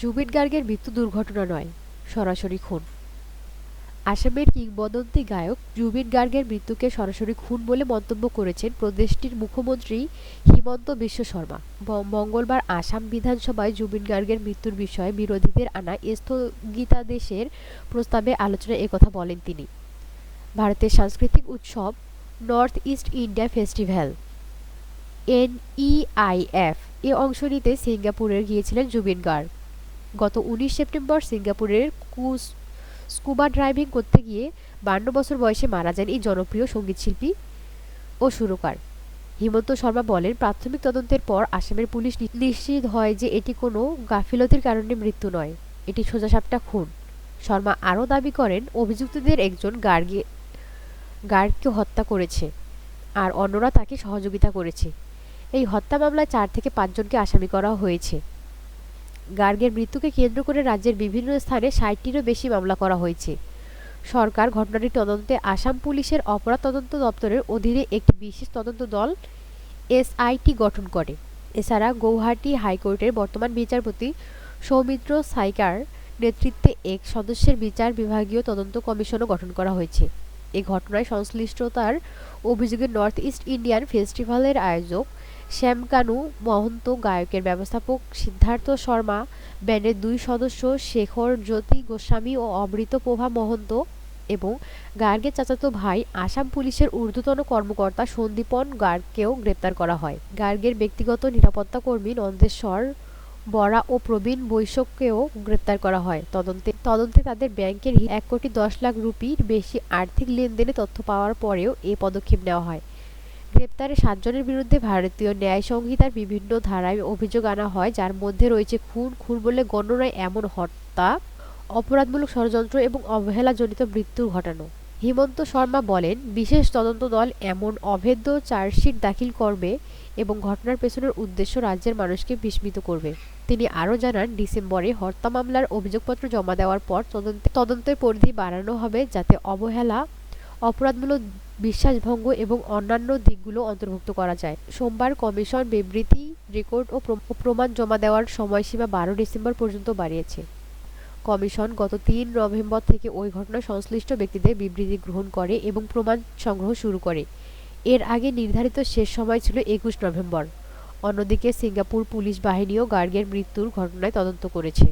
জুবিন গার্গের মৃত্যু দুর্ঘটনা নয়, সরাসরি খুন। আসামের কিংবদন্তি গায়ক জুবিন গার্গের মৃত্যুকে সরাসরি খুন বলে মন্তব্য করেছেন প্রদেশটির মুখ্যমন্ত্রী হিমন্ত বিশ্ব শর্মা। মঙ্গলবার আসাম বিধানসভায় জুবিন গার্গের মৃত্যুর বিষয়ে বিরোধীদের আনা স্থগিতাদেশের প্রস্তাবে আলোচনায় একথা বলেন তিনি। ভারতের সাংস্কৃতিক উৎসব north east India festival, NEIF. এ অংশ নিতে সিঙ্গাপুরে গিয়েছিলেন জুবিন গার্গ। গত উনিশ সেপ্টেম্বর সিঙ্গাপুরের কুস স্কুবা ড্রাইভিং করতে গিয়ে বান্ন বছর বয়সে মারা যান এই জনপ্রিয় সঙ্গীতশিল্পী ও সুরকার। হিমন্ত শর্মা বলেন, প্রাথমিক তদন্তের পর আসামের পুলিশ নিশ্চিত হয় যে এটি কোনো গাফিলতির কারণে মৃত্যু নয়। এটি সোজাসাপটা খুন। শর্মা আরও দাবি করেন, অভিযুক্তদের একজন গার্গে, গার্গকে হত্যা করেছে আর অন্যরা তাকে সহযোগিতা করেছে। এই হত্যা মামলায় চার থেকে পাঁচজনকে আসামি করা হয়েছে। গার্গের মৃত্যুকে কেন্দ্র করে রাজ্যের বিভিন্ন স্থানে ষাটটিরও বেশি মামলা করা হয়েছে। সরকার ঘটনাটি তদন্তে আসাম পুলিশের অপরাধ তদন্ত দপ্তরের অধীনে একটি বিশেষ তদন্ত দল এসআইটি গঠন করে। এছাড়া গৌহাটি হাইকোর্টের বর্তমান বিচারপতি সৌমিত্র সাইকার নেতৃত্বে এক সদস্যের বিচার বিভাগীয় তদন্ত কমিশনও গঠন করা হয়েছে। এ ঘটনায় সংশ্লিষ্টতার অভিযোগে নর্থ ইস্ট ইন্ডিয়ান ফেস্টিভ্যালের আয়োজক শ্যামকানু মহন্ত গায়কের ব্যবস্থাপক সিদ্ধার্থ শর্মা, ব্যান্ডের দুই সদস্য শেখর জ্যোতি গোস্বামী ও অমৃত প্রভা মহন্ত এবং গার্গের চাচাতো ভাই আসাম পুলিশের ঊর্ধ্বতন কর্মকর্তা সন্দীপন গার্গকেও গ্রেপ্তার করা হয়। গার্গের ব্যক্তিগত নিরাপত্তা কর্মী নন্দেশ্বর বরা ও প্রবীণ বৈশ্যকেও গ্রেপ্তার করা হয়। তদন্তে তদন্তে তাদের ব্যাংকের এক কোটি দশ লাখ রুপির বেশি আর্থিক লেনদেনে তথ্য পাওয়ার পরেও এ পদক্ষেপ নেওয়া হয়। গ্রেপ্তারে সাতজনের বিরুদ্ধে ভারতীয় ন্যায় সংহিতার বিভিন্ন ধারায় অভিযোগ আনা হয়, যার মধ্যে রয়েছে খুন খুন বলে গণ্য নয় এমন হত্যা, অপরাধমূলক ষড়যন্ত্র এবং অবহেলাজনিত মৃত্যু ঘটানো। হিমন্ত শর্মা বলেন, বিশেষ তদন্ত দল এমন অভেদ্য চার্জশিট দাখিল করবে এবং ঘটনার পেছনের উদ্দেশ্য রাজ্যের মানুষকে বিস্মিত করবে। তিনি আরও জানান, ডিসেম্বরে হত্যা মামলার অভিযোগপত্র জমা দেওয়ার পর তদন্তে তদন্তের পরিধি বাড়ানো হবে যাতে অবহেলা অপরাধমূলক বিশ্বাসভঙ্গ এবং অন্যান্য দিকগুলো অন্তর্ভুক্ত করা যায়। সোমবার কমিশন বিবৃতি, রেকর্ড ও প্রমাণ জমা দেওয়ার সময়সীমা বারো ডিসেম্বর পর্যন্ত বাড়িয়েছে। কমিশন গত তিন নভেম্বর থেকে ওই ঘটনায় সংশ্লিষ্ট ব্যক্তিদের বিবৃতি গ্রহণ করে এবং প্রমাণ সংগ্রহ শুরু করে। এর আগে নির্ধারিত শেষ সময় ছিল একুশ নভেম্বর। অন্যদিকে সিঙ্গাপুর পুলিশ বাহিনীও গার্গের মৃত্যুর ঘটনায় তদন্ত করেছে।